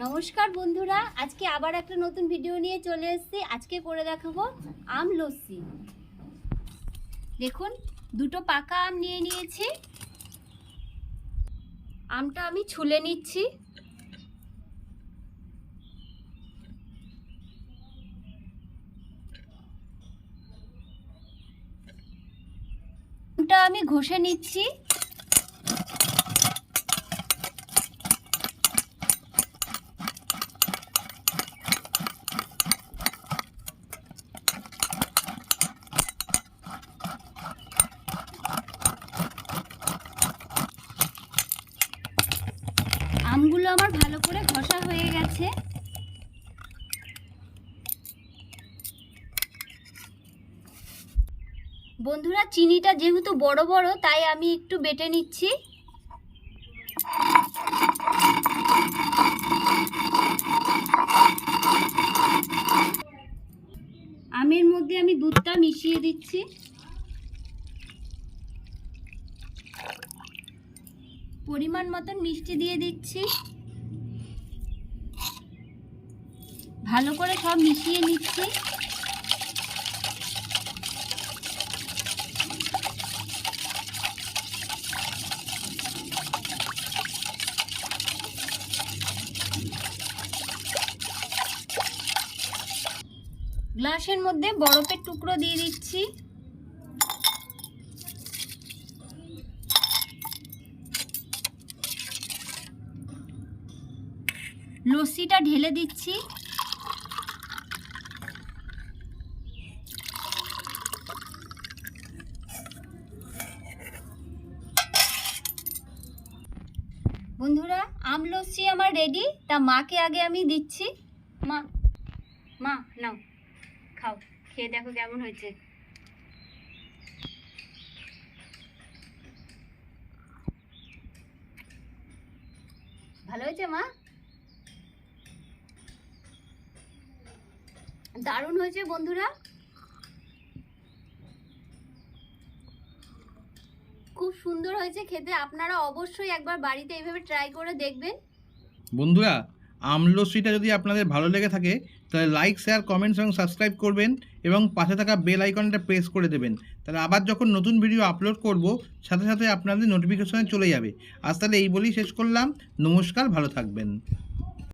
নমস্কার বন্ধুরা, আজকে আবার একটা নতুন ভিডিও নিয়ে চলে এসেছি। আজকে করে দেখাবো আম লস্যি। দেখুন, দুটো পাকা আম নিয়ে নিয়েছি। আমটা আমি ছুলে নিচ্ছি। আমটা আমি ঘষে নিচ্ছি। আমগুলো আমার ভালো করে ঘষা হয়ে গেছে। বন্ধুরা, চিনিটা যেহেতু বড় বড়, তাই আমি একটু বেটে নিচ্ছি। আমের মধ্যে আমি দুধটা মিশিয়ে দিচ্ছি। পরিমাণ মতন মিষ্টি দিয়ে দিচ্ছি। ভালো করে সব মিশিয়ে নিচ্ছি। গ্লাসের মধ্যে বরফের টুকরো দিয়ে দিচ্ছি। লস্যিটা ঢেলে দিচ্ছি। বন্ধুরা, আম লস্যি আমার রেডি তা মাকে আগে আমি দিচ্ছি। মা মা, নাও, খাও, খেয়ে দেখো কেমন হয়েছে। ভালো হয়েছে মা? দারুণ হয়েছে বন্ধুরা। খুব সুন্দর হয়েছে খেতে। আপনারা অবশ্যই একবার বাড়িতে এইভাবে ট্রাই করে দেখবেন। বন্ধুরা আমলস্যিটা যদি আপনাদের ভালো লেগে থাকে, তাহলে লাইক শেয়ার কমেন্টস এবং সাবস্ক্রাইব করবেন এবং পাশে থাকা বেল আইকনটা প্রেস করে দেবেন। তাহলে আবার যখন নতুন ভিডিও আপলোড করব, সাথে সাথে আপনাদের নোটিফিকেশনে চলে যাবে। আজ তাহলে এই বলেই শেষ করলাম। নমস্কার, ভালো থাকবেন।